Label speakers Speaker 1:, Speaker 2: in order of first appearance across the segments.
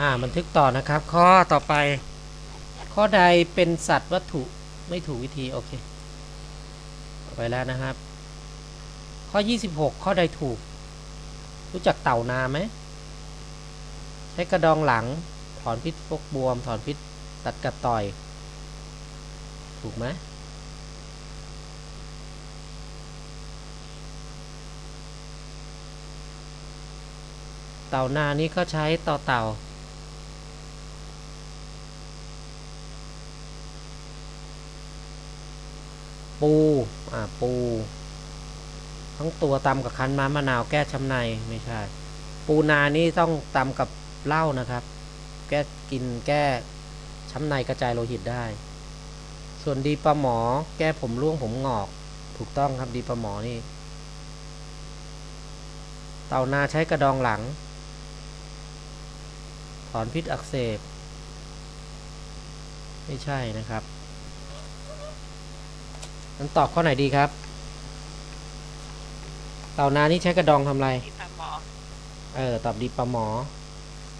Speaker 1: อ่าบันทึกต่อนะครับ ข้อต่อไป ข้อใดเป็นสัตว์วัตถุไม่ถูกวิธี โอเคไปแล้วนะครับ ข้อ 26 ข้อใดถูก รู้จักเต่านาไหมใช้กระดองหลังถอนพิษฟกบวม ถอนพิษตัดกระต่อย ถูกไหมเต่านานี้ก็ใช้ต่อเต่า ปูอ่าปู ทั้งตัวตำกับคั้นม้ามะนาวแก้ช้ำในไม่ใช่ ปูนานี่ต้องตำกับเหล้านะครับ แก้กินแก้ช้ำในกระจายโลหิตได้ ส่วนดีปลาหมอแก้ผมร่วงผมงอก ถูกต้องครับดีปลาหมอนี่ เต่านาใช้กระดองหลัง ถอนพิษอักเสบ ไม่ใช่นะครับ นั้นตอบข้อไหนดีครับเต่านานี่ใช้กระดองทำอะไร
Speaker 2: ที่ปลาหมอ
Speaker 1: เออตอบดีปลาหมอ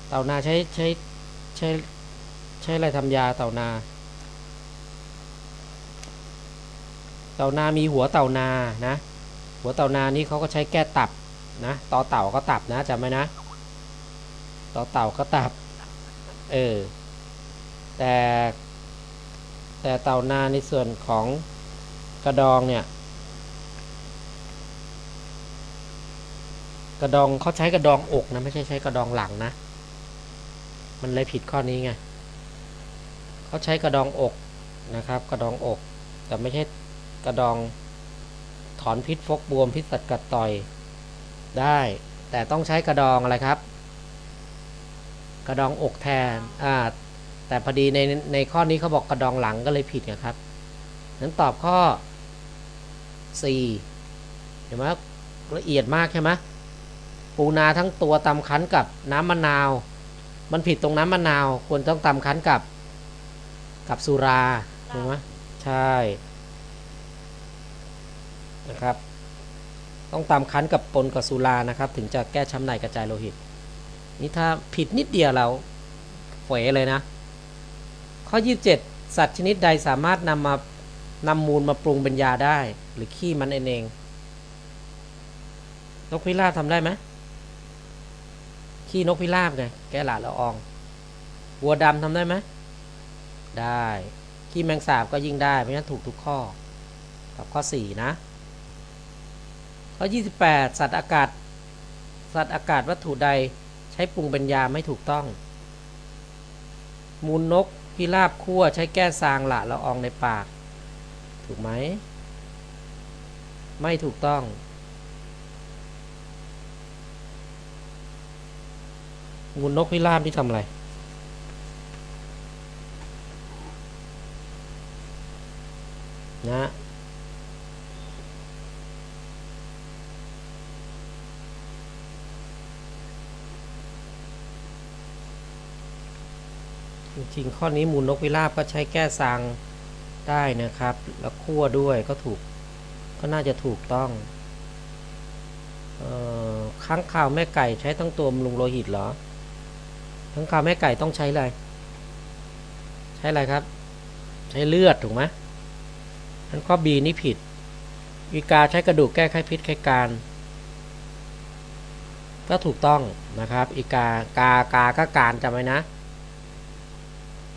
Speaker 1: เต่านาใช้ใช้ใช้ใช้อะไรทำยาเต่านา เต่านามีหัวเต่านานะ หัวเต่านานี่เขาก็ใช้แก้ตับนะต่อเต่าก็ตับนะจำไว้นะต่อเต่าก็ตับเออแต่แต่เต่านาในส่วนของ กระดองเนี่ย กระดองเขาใช้กระดองอกนะไม่ใช่ใช้กระดองหลังนะ มันเลยผิดข้อนี้ไงเขาใช้กระดองอกนะครับ กระดองอก แต่ไม่ใช่กระดองถอนพิษฟกบวมพิษสัตว์กัดต่อยได้ แต่ต้องใช้กระดองอะไรครับ กระดองอกแทนอ่าแต่พอดีในในข้อนี้เขาบอกกระดองหลังก็เลยผิดนะครับนั้นตอบข้อ 4เห็นไหมละเอียดมากใช่ไหมปูนาทั้งตัวตำคั้นกับน้ำมะนาว มันผิดตรงน้ำมะนาว ควรต้องตำคั้นกับกับสุราถูกไหมใช่นะครับ ต้องตำคั้นกับปนกับสุรานะครับ ถึงจะแก้ช้ำในกระจายโลหิต นี่ถ้าผิดนิดเดียวเราเฝเลยนะ ข้อ 27 สัตว์ชนิดใดสามารถนำมา นำมูลมาปรุงเป็นยาได้ หรือขี้มันเองนกพิราบทำได้ไหมขี้นกพิราบไงแก้หลาดละอองวัวดำทำได้ไหมได้ขี้แมงสาบก็ยิ่งได้เพราะฉะนั้นถูกทุกข้อตอบข้อ 4 นะข้อ 28 สัตว์อากาศ สัตว์อากาศวัตถุใดใช้ปรุงเป็นยาไม่ถูกต้อง มูลนกพิราบคั่วใช้แก้ซางหละละอองในปาก ถูกไหม ไม่ถูกต้อง งูนกพิราบที่ทำอะไร นะจริงข้อนี้มูลนกพิราบก็ใช้แก้ซาง ได้นะครับ แล้วคั่วด้วยก็ถูกก็น่าจะถูกต้องออข้างคาวแม่ไก่ใช้ทั้งตัวบำรุงโลหิตเหรอทั้งคาวแม่ไก่ต้องใช้อะไร ใช้อะไรครับ ใช้เลือดถูกไหมอันข้อ B นี่ผิดวิกาใช้กระดูกแก้ไขพิษไขการ ก็ถูกต้องนะครับ อีกากากาก็การจำไว้นะ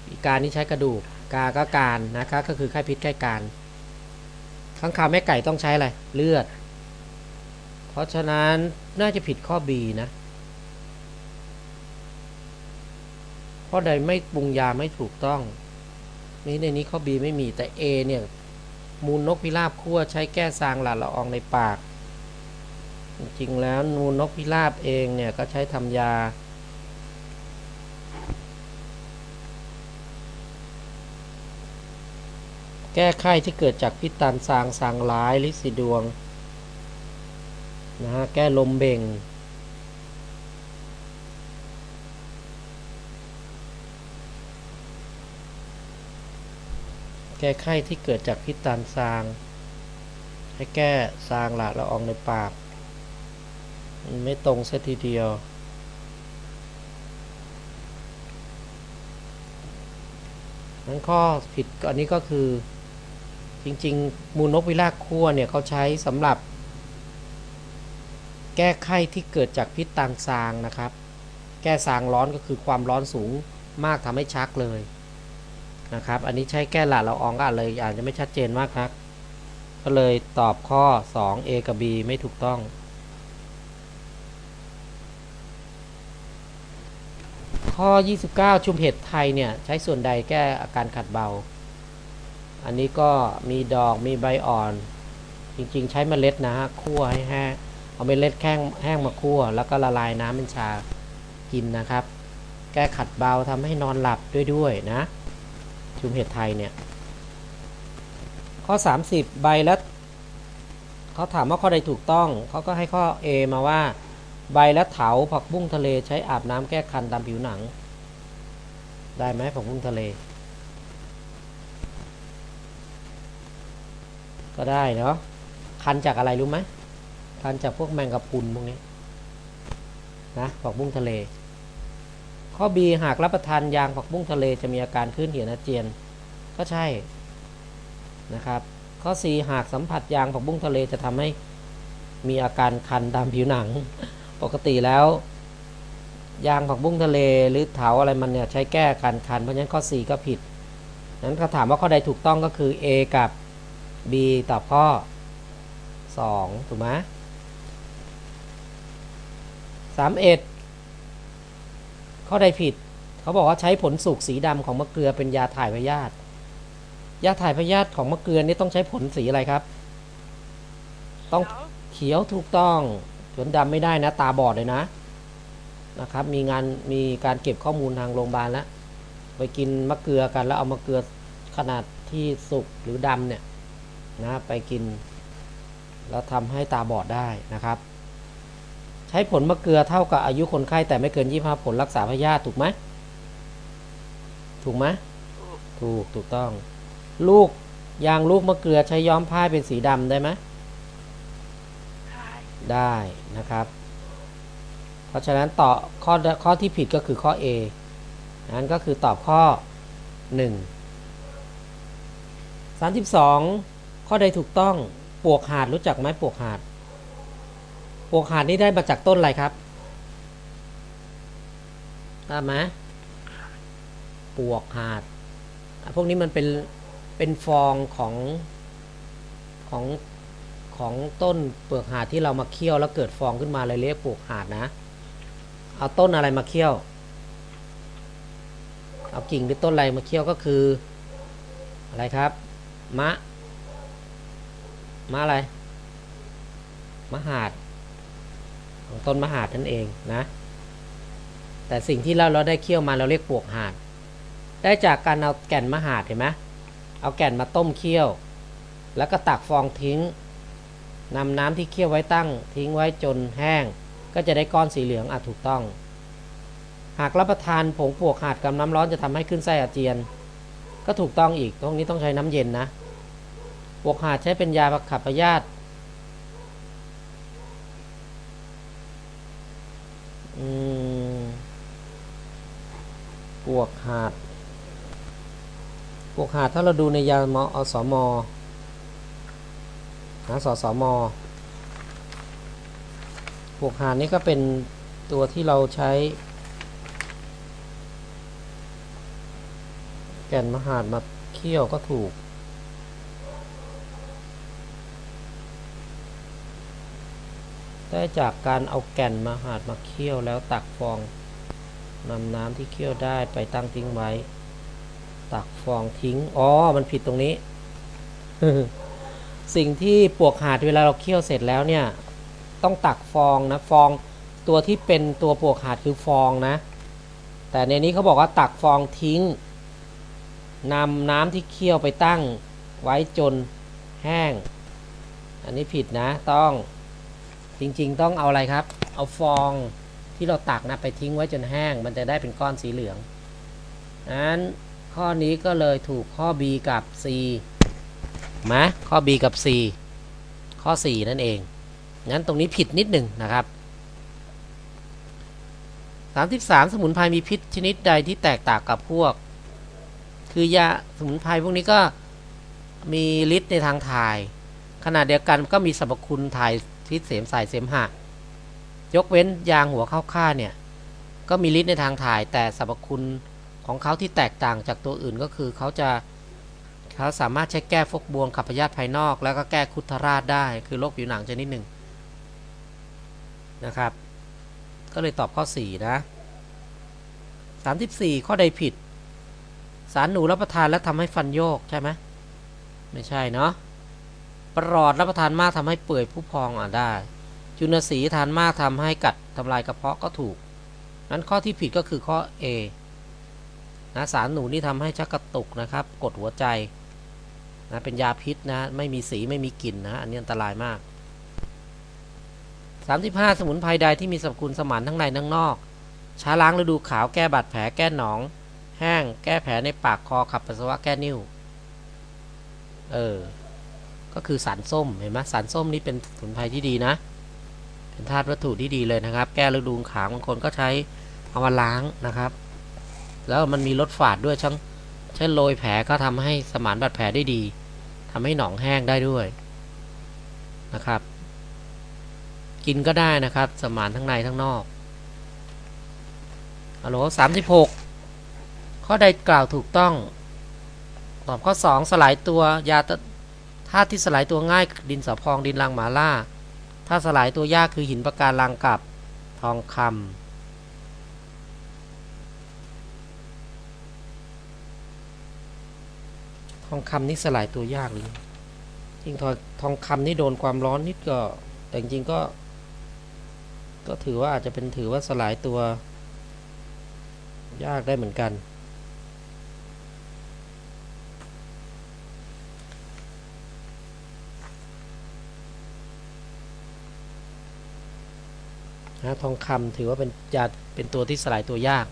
Speaker 1: อีกานี่ใช้กระดูก กาก็การนะครับก็คือไข้พิษไข้การข้างคาวแม่ไก่ต้องใช้อะไร เลือด เพราะฉะนั้นน่าจะผิดข้อ B นะข้อใดไม่ปรุงยาไม่ถูกต้อง นี่ในนี้ข้อ B ไม่มีแต่ A เนี่ย มูลนกพิราบคั่วใช้แก้ซางหลาดละอองในปาก จริงแล้วมูลนกพิราบเองเนี่ยก็ใช้ทำยา แก้ไข้ที่เกิดจากพิษตานซางซางร้ายลิซิดวงนะฮะแก้ลมเบ่ง แก้ไข้ที่เกิดจากพิษตานซาง ให้แก้ซางหละละอองในปาก มันไม่ตรงเสียทีเดียวนั้นข้อผิดอันนี้ก็คือ จริง ๆ มูลนกพิราบคั่วเนี่ยเขาใช้สำหรับ แก้ไข้ที่เกิดจากพิษต่างซางนะครับ แก้ซางร้อนก็คือความร้อนสูงมากทำให้ชักเลยนะครับ อันนี้ใช้แก้หละเราอองก็อาจเลยอาจจะไม่ชัดเจนมากนักก็เลยตอบข้อ 2 A กับ B ไม่ถูกต้อง ข้อ 29 ชุมเห็ดไทยเนี่ย ใช้ส่วนใดแก้อาการขัดเบา อันนี้ก็มีดอกมีใบอ่อน จริงๆ ใช้เมล็ดนะฮะคั่วให้แห้งเอาเมล็ดแห้งแห้งมาคั่ว แล้วก็ละลายน้ำเป็นชากินนะครับ แก้ขัดเบาทำให้นอนหลับด้วยด้วยนะ ชุมเห็ดไทยเนี่ย ข้อ 30 ใบและเขาถามว่าข้อใดถูกต้อง เขาก็ให้ข้อ A มาว่า ใบและเถาผักบุ้งทะเลใช้อาบน้ำแก้คันตามผิวหนัง ได้ไหมผักบุ้งทะเล ก็ได้เนาะคันจากอะไรรู้ไหมคันจากพวกแมงกะพรุนพวกนี้นะผักบุ้งทะเล ข้อ B หากรับประทานยางผักบุ้งทะเลจะมีอาการขึ้นเหี่ยวอาเจียน ก็ใช่นะครับ ข้อ C หากสัมผัสยางผักบุ้งทะเลจะทำให้มีอาการคันตามผิวหนัง ปกติแล้ว ยางผักบุ้งทะเลหรือเถาอะไรมันเนี่ยใช้แก้การคัน เพราะฉะนั้นข้อ C ก็ผิดนั้นเขาถามว่าข้อใดถูกต้องก็คือ A กับ B ตอบข้อ 2 ถูกไหมสามเอ็ดข้อใดผิด เขาบอกว่าใช้ผลสุกสีดำของมะเกลือเป็นยาถ่ายพยาธิยาถ่ายพยาธิของมะเกลือนี่ต้องใช้ผลสีอะไรครับ ต้องเขียวถูกต้องสวนดำไม่ได้นะ ตาบอดเลยนะนะครับ มีงานมีการเก็บข้อมูลทางโรงพยาบาลแล้วไปกินมะเกลือกันแล้วเอามะเกลือขนาดที่สุกหรือดำเนี่ย นะไปกิน แล้วทำให้ตาบอดได้นะครับ ใช้ผลมะเกลือเท่ากับอายุคนไข้แต่ไม่เกิน 25 ผลรักษาพยาธิถูกไหมถูกไหมถูกถูกต้อง ลูกยางลูกมะเกลือใช้ย้อมผ้าเป็นสีดำได้ไหม
Speaker 2: ได้
Speaker 1: ได้นะครับ เพราะฉะนั้นต่อข้อข้อที่ผิดก็คือข้อ A นั้นก็คือตอบข้อ 1 32 ข้อใดถูกต้องปวกหาดรู้จักไหมปวกหาด ปวกหาดนี่ได้มาจากต้นอะไรครับทราบไหมปวกหาด พวกนี้มันเป็นเป็นฟองของของของต้นเปลือกหาดที่เรามาเคี่ยวแล้วเกิดฟองขึ้นมาเลยเรียกปลูกหาดนะ เอาต้นอะไรมาเคี่ยว เอากิ่งหรือต้นอะไรมาเคี่ยวก็คืออะไรครับ มะ มะอะไรมะหาด ของต้นมหาดนั่นเองนะ แต่สิ่งที่เราเราได้เคี่ยวมาเราเรียกปวกหาด ได้จากการเอาแก่นมหาดเห็นไหมเอาแก่นมาต้มเคี่ยว แล้วก็ตักฟองทิ้งนำน้ำที่เคี่ยวไว้ตั้ง ทิ้งไว้จนแห้ง ก็จะได้ก้อนสีเหลืองอาจถูกต้อง หากรับประทานผงปวกหาดกับน้ำร้อนจะทำให้ขึ้นไส้อาเจียน ก็ถูกต้องอีกตรงนี้ต้องใช้น้ำเย็นนะ ปลวกหาดใช้เป็นยาขับพยาธิอืมปวกหาดปวกหาดถ้าเราดูในยามอสมนะสสมพวกหานนี่ก็เป็นตัวที่เราใช้ แก่นมหาดมาเคี่ยวก็ถูก ได้จากการเอาแก่นมาหาดมาเคี่ยวแล้วตักฟองนำน้ำที่เคี่ยวได้ไปตั้งทิ้งไว้ ตักฟองทิ้ง อ๋อ มันผิดตรงนี้ สิ่งที่ปวกหาดเวลาเราเคี่ยวเสร็จแล้วเนี่ย ต้องตักฟองนะ ฟองตัวที่เป็นตัวปวกหาดคือฟองนะ แต่ในนี้เขาบอกว่าตักฟองทิ้งนำน้ำที่เคี่ยวไปตั้งไว้จนแห้ง อันนี้ผิดนะ ต้อง จริงๆ ต้องเอาอะไรครับ เอาฟองที่เราตักนะไปทิ้งไว้จนแห้ง มันจะได้เป็นก้อนสีเหลืองนั้นข้อนี้ก็เลยถูกข้อ B กับ C มาข้อ B กับ C ข้อ 4 นั่นเอง งั้นตรงนี้ผิดนิดหนึ่งนะครับ33 สมุนไพรมีพิษชนิดใดที่แตกต่างกับพวก คือยาสมุนไพรพวกนี้ก็มีฤทธิ์ในทางถ่าย ขณะเดียวกันก็มีสรรพคุณถ่าย พิษเสมสายเสมหะ ยกเว้นยางหัวเข้าค่าเนี่ยก็มีฤทธิ์ในทางถ่ายแต่สรรพคุณของเขาที่แตกต่างจากตัวอื่นก็คือเขาจะเขาสามารถใช้แก้ฟกบวมขับพยาธิภายนอก แล้วก็แก้คุทราชได้คือโรคผิวหนังชนิดหนึ่งนะครับ ก็เลยตอบข้อ 4 นะ 34 ข้อใดผิด สารหนูรับประทานแล้วทำให้ฟันโยกใช่ไหมไม่ใช่เนาะ ปลอดรับประทานมากทำให้เปื่อยผู้พองอะได้ จุลสีทานมากทำให้กัดทำลายกระเพาะก็ถูก นั้นข้อที่ผิดก็คือข้อ A นะสารหนูนี่ทำให้ชักกระตุกนะครับ กดหัวใจนะเป็นยาพิษนะ ไม่มีสีไม่มีกลิ่นนะ อันนี้อันตรายมาก 35 สมุนไพรใดที่มีสรรพคุณสมานทั้งในทั้งนอก ช้าล้างฤดูขาวแก้บาดแผลแก้หนอง แห้ง แก้แผลในปากคอขับปัสสาวะแก้นิ่ว เออ ก็คือสารส้มเห็นไหมสารส้มนี่เป็นสมุนไพรที่ดีนะ เป็นธาตุวัตถุที่ดีเลยนะครับ แก้ฤดูขาวบางคนก็ใช้เอามาล้างนะครับ แล้วมันมีรสฝาดด้วยช่างเช่นโรยแผลก็ทำให้สมานบาดแผลได้ดีทำให้หนองแห้งได้ด้วยนะครับ กินก็ได้นะครับ สมานทั้งในทั้งนอกฮัลโหลสามสิบหกข้อใดกล่าวถูกต้องตอบข้อสองสลายตัวยาตะ ธาตุที่สลายตัวง่ายดินสอพองดินรังหมาล่าถ้าสลายตัวยากคือหินประการลังกับทองคำทองคำนี่สลายตัวยากเลยจริงทองทองคำนี่โดนความร้อนนิดก็แต่จริงก็ ก็ถือว่าอาจจะเป็นถือว่าสลายตัวยากได้เหมือนกัน นะทองคำถือว่าเป็นยาเป็นตัวที่สลายตัวยาก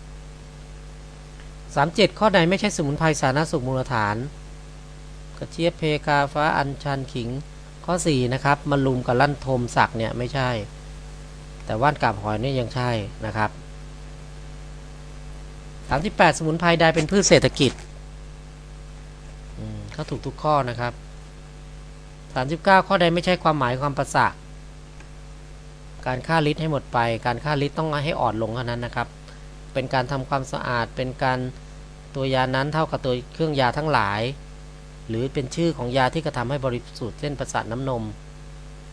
Speaker 1: 37 ข้อใดไม่ใช่สมุนไพรสารสุขมูลฐาน กระเจี๊ยบเพกาฟ้าอัญชันขิงข้อ 4 นะครับมะลุมกับลั่นทมสักเนี่ยไม่ใช่ แต่ว่านกาบหอยเนี่ยยังใช่นะครับ 38 สมุนไพรใดเป็นพืชเศรษฐกิจอืมก็ถูกทุกข้อนะครับ 39 ข้อใดไม่ใช่ความหมายความประสะ การฆ่าลิตให้หมดไป การฆ่าลิตต้องให้อ่อนลงเท่านั้นนะครับ เป็นการทำความสะอาด เป็นการตัวยานั้นเท่ากับตัวเครื่องยาทั้งหลาย หรือเป็นชื่อของยาที่กระทำให้บริสุทธิ์เช่นประสาทน้ำนม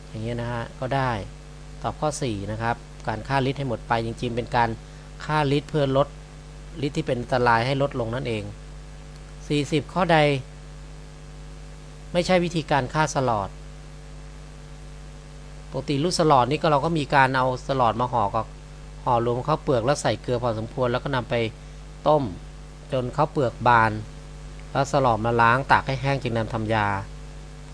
Speaker 1: อย่างเงี้ยนะฮะ ก็ได้ ตอบข้อ 4 นะครับ การฆ่าลิตให้หมดไป จริงๆ เป็นการฆ่าลิตเพื่อลดลิตที่เป็นอันตรายให้ลดลงนั่นเอง 40 ข้อใด ไม่ใช่วิธีการฆ่าสลอด ปกติลูกสลอดนี่ก็เราก็มีการเอาสลอดมาห่อกับห่อรวมข้าวเปลือกแล้วใส่เกลือพอสมควรแล้วก็นำไปต้มจนข้าวเปลือกบาน แล้วสลอดมาล้างตากให้แห้งจึงนำทำยา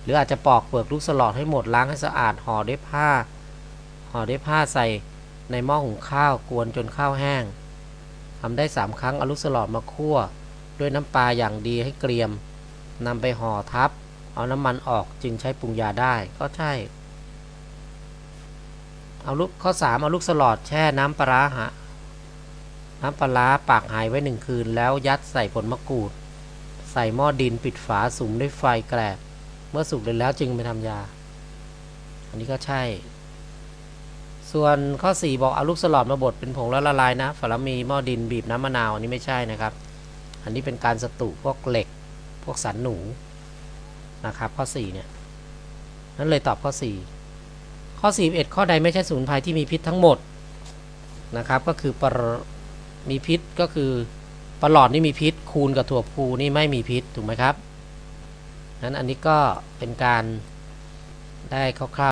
Speaker 1: หรืออาจจะปอกเปลือกลูกสลอดให้หมดล้างให้สะอาดห่อด้วยผ้าห่อด้วยผ้าใส่ในหม้อหุงข้าวกวนจนข้าวแห้งทำได้สามครั้งเอาลูกสลอดมาคั่ว ด้วยน้ำปลาอย่างดีให้เกรียมนำไปห่อทับ เอาน้ำมันออกจึงใช้ปรุงยาได้ก็ใช่ เอาลูกข้อสามเอาลูกสลอดแช่น้ำปลาหะน้ำปลาร้าปากหายไว้หนึ่งคืน แล้วยัดใส่ผลมะกรูด ใส่หม้อดินปิดฝาสุมด้วยไฟแกลบเมื่อสุกเลยแล้วจึงไปทำยา อันนี้ก็ใช่ ส่วนข้อ 4 บอกเอาลูกสลอดมาบดเป็นผงแล้วละลายนะฝาละมีหม้อดินบีบน้ำมะนาวอันนี้ไม่ใช่นะครับ อันนี้เป็นการสตุพวกเหล็ก พวกสันหนูนะครับข้อ 4 เนี่ยนั่นเลยตอบข้อ 4 ข้อ 41 ข้อใดไม่ใช่สมุนไพรที่มีพิษทั้งหมดนะครับก็คือปรมีพิษก็คือปลอดนี่มีพิษ คูณกับถั่วพูนี่ไม่มีพิษถูกไหมครับนั้นอันนี้ก็เป็นการได้คร่าวๆ